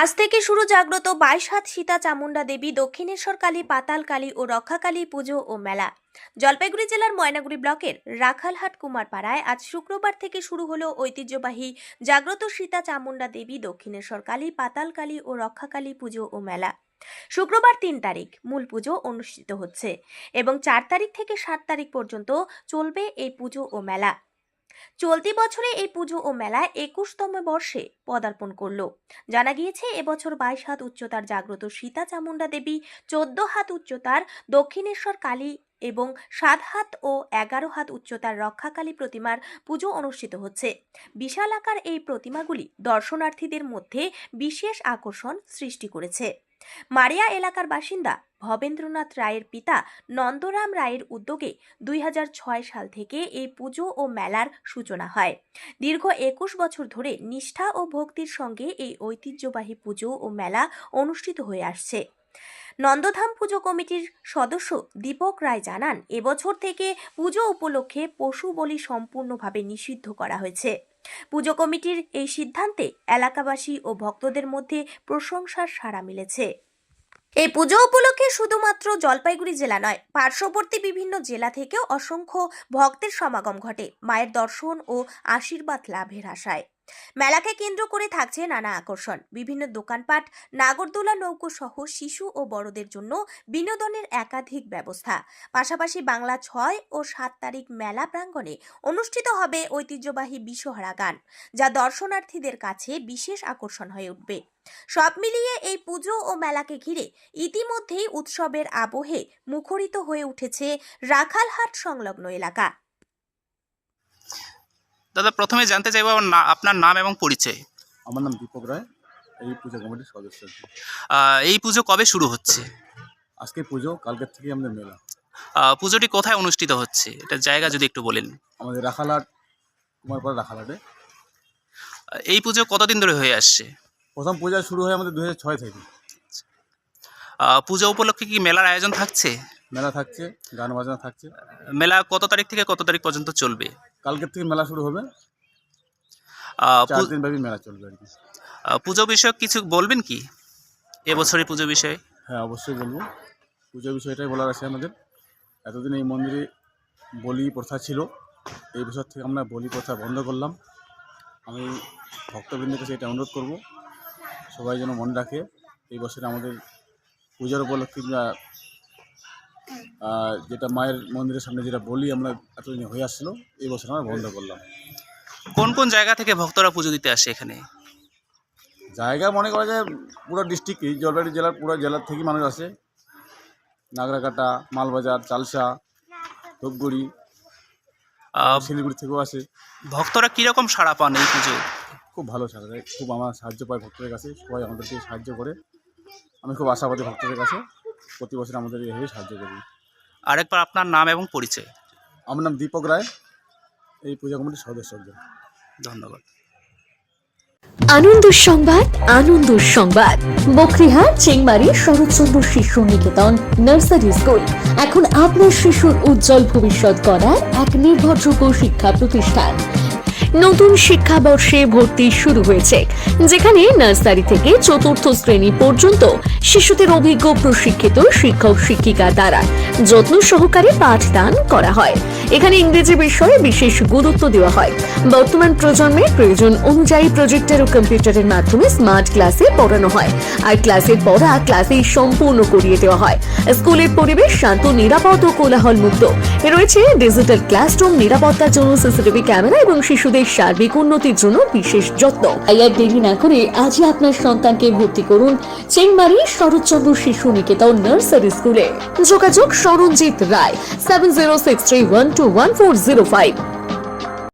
আজ থেকে শুরু জাগ্রত বাইশ হাত সীতা চামুন্ডা দেবী, দক্ষিণেশ্বর কালী, পাতাল কালী ও রক্ষাকালী পুজো ও মেলা। জলপাইগুড়ি জেলার ময়নাগুড়ি ব্লকের রাখালহাট কুমারপাড়ায় আজ শুক্রবার থেকে শুরু হলো ঐতিহ্যবাহী জাগ্রত সীতা চামুন্ডা দেবী, দক্ষিণেশ্বর কালী, পাতাল কালী ও রক্ষাকালী পুজো ও মেলা। শুক্রবার তিন তারিখ মূল পুজো অনুষ্ঠিত হচ্ছে এবং চার তারিখ থেকে সাত তারিখ পর্যন্ত চলবে এই পুজো ও মেলা। চলতি বছরে এই পুজো ও মেলায় একুশতম বর্ষে পদার্পণ করল। জানা গিয়েছে, এবছর বাইশ হাত উচ্চতার জাগ্রত সীতা চামুন্ডা দেবী, চোদ্দ হাত উচ্চতার দক্ষিণেশ্বর কালী এবং সাত হাত ও এগারো হাত উচ্চতার রক্ষাকালী প্রতিমার পুজো অনুষ্ঠিত হচ্ছে। বিশাল আকার এই প্রতিমাগুলি দর্শনার্থীদের মধ্যে বিশেষ আকর্ষণ সৃষ্টি করেছে। মারিয়া এলাকার বাসিন্দা ভবেন্দ্রনাথ রায়ের পিতা নন্দরাম রায়ের উদ্যোগে দুই হাজার ছয় সাল থেকে এই পুজো ও মেলার সূচনা হয়। দীর্ঘ একুশ বছর ধরে নিষ্ঠা ও ভক্তির সঙ্গে এই ঐতিহ্যবাহী পুজো ও মেলা অনুষ্ঠিত হয়ে আসছে। নন্দধাম পুজো কমিটির সদস্য দীপক রায় জানান, এবছর থেকে পুজো উপলক্ষে পশু বলি সম্পূর্ণভাবে নিষিদ্ধ করা হয়েছে। পুজো কমিটির এই সিদ্ধান্তে এলাকাবাসী ও ভক্তদের মধ্যে প্রশংসার সাড়া মিলেছে। এই পুজো উপলক্ষে শুধুমাত্র জলপাইগুড়ি জেলা নয়, পার্শ্ববর্তী বিভিন্ন জেলা থেকেও অসংখ্য ভক্তের সমাগম ঘটে। মায়ের দর্শন ও আশীর্বাদ লাভের আশায়। মেলাকে কেন্দ্র করে থাকছে নানা আকর্ষণ। বিভিন্ন দোকানপাট, নাগরদোলা নৌকো সহ শিশু ও বড়দের জন্য বিনোদনের একাধিক ব্যবস্থা। পাশাপাশি বাংলা ছয় ও সাত তারিখ মেলা প্রাঙ্গণে অনুষ্ঠিত হবে ঐতিহ্যবাহী বিশ্বহারা গান, যা দর্শনার্থীদের কাছে বিশেষ আকর্ষণ হয়ে উঠবে। সব মিলিয়ে এই পুজো ও মেলাকে ঘিরে ইতিমধ্যেই উৎসবের আবহে মুখরিত হয়ে উঠেছে রাখালহাট সংলগ্ন এলাকা। দাদা প্রথমে জানতে চাইব আমার না- আপনার নাম এবং পরিচয়। আমার নাম দীপক রায় এই পুজো কমিটির সদস্য। এই পুজো কবে শুরু হচ্ছে? আজকে পুজো কালকের থেকে আমাদের মেলা। পুজোটি কোথায় অনুষ্ঠিত হচ্ছে? এটা জায়গা যদি একটু বলেন। আমাদের রাখালহাট কুমারপাড়া রাখালহাটে। আহ, এই পুজো কতদিন ধরে হয়ে আসছে? প্রথম পূজা শুরু হয় আমাদের দু ছয় থেকে। পুজো উপলক্ষে কি মেলার আয়োজন থাকছে? মেলা থাকছে গান বাজনা থাকছে। মেলা কত তারিখ থেকে কত তারিখ পর্যন্ত চলবে? কালকের থেকে মেলা শুরু হবে। চার পু- দিন ব্যাপী মেলা চলবে আর কি। পুজো বিষয়ক কিছু বলবেন কি? এবছরের পুজো বিষয়ে? হ্যাঁ অবশ্যই বলব। পুজো বিষয়টাই বলার আছে আমাদের। এতদিন এই মন্দিরে বলি প্রথা ছিল। এই বছর থেকে আমরা বলি প্রথা বন্ধ করলাম। আমি ভক্তবৃন্দের কাছে এটা অনুরোধ করব সবাই যেন মনে রাখে এই বছরে আমাদের পূজার উপলক্ষে যেটা মায়ের মন্দিরের সামনে যেটা বলি আমরা এতদিন হয়ে আসছিল এই বছর আমরা বন্ধ করলাম। কোন কোন জায়গা থেকে ভক্তরা পুজো দিতে আসে এখানে? জায়গা মনে করা যায় পুরো ডিস্ট্রিক্টই জলপাইগুড়ি জেলার পুরো জেলার থেকেই মানুষ আসে। নাগরাকাটা মালবাজার চালসা ধূপগুড়ি শিলিগুড়ি থেকেও আসে। ভক্তরা কীরকম সাড়া পান এই পুজো? খুব ভালো সাড়া দেয় খুব আমার সাহায্য পায় ভক্তদের কাছে সবাই আমাদেরকে সাহায্য করে। আমি খুব আশাবাদী ভক্তদের কাছে। প্রতি বছর আমাদের এইভাবে সাহায্য করি। আরেকবার আপনার নাম এবং পরিচয়। আমার নাম দীপক রায়। এই পূজা কমিটির সদস্য ধন্যবাদ। আনন্দ সংবাদ আনন্দ সংবাদ। বকরিহাট চেংমারি শরৎচন্দ্র শিশু নিকেতন নার্সারি স্কুল। এখন আপনার শিশুর উজ্জ্বল ভবিষ্যৎ করার এক নির্ভরযোগ্য শিক্ষা প্রতিষ্ঠান। নতুন শিক্ষাবর্ষে ভর্তি শুরু হয়েছে, যেখানে নার্সারি থেকে চতুর্থ শ্রেণি পর্যন্ত শিশুদের অভিজ্ঞ প্রশিক্ষিত শিক্ষক শিক্ষিকা দ্বারা যত্ন সহকারে পাঠদান করা হয়। এখানে ইংরেজি বিষয়ে বিশেষ গুরুত্ব দেওয়া হয়। বর্তমান প্রজন্মের প্রয়োজন অনুযায়ী প্রজেক্টর ও কম্পিউটারের মাধ্যমে স্মার্ট ক্লাসে পড়ানো হয়। আর ক্লাসের পড়া ক্লাসেই সম্পূর্ণ করিয়ে দেওয়া হয়। স্কুলের পরিবেশ শান্ত, নিরাপদ ও কোলাহল মুক্ত রয়েছে ডিজিটাল ক্লাসরুম নিরাপত্তার জন্য সিসিটিভি ক্যামেরা এবং শিশুদের সার্বিক উন্নতির জন্য বিশেষ যত্ন। দেরি না করে আজই আপনার সন্তানকে ভর্তি করুন চেংমারি শরৎচন্দ্র শিশু নিকেতন নার্সারি স্কুলে। যোগাযোগ Saranjit Roy seven zero six three one two one four zero five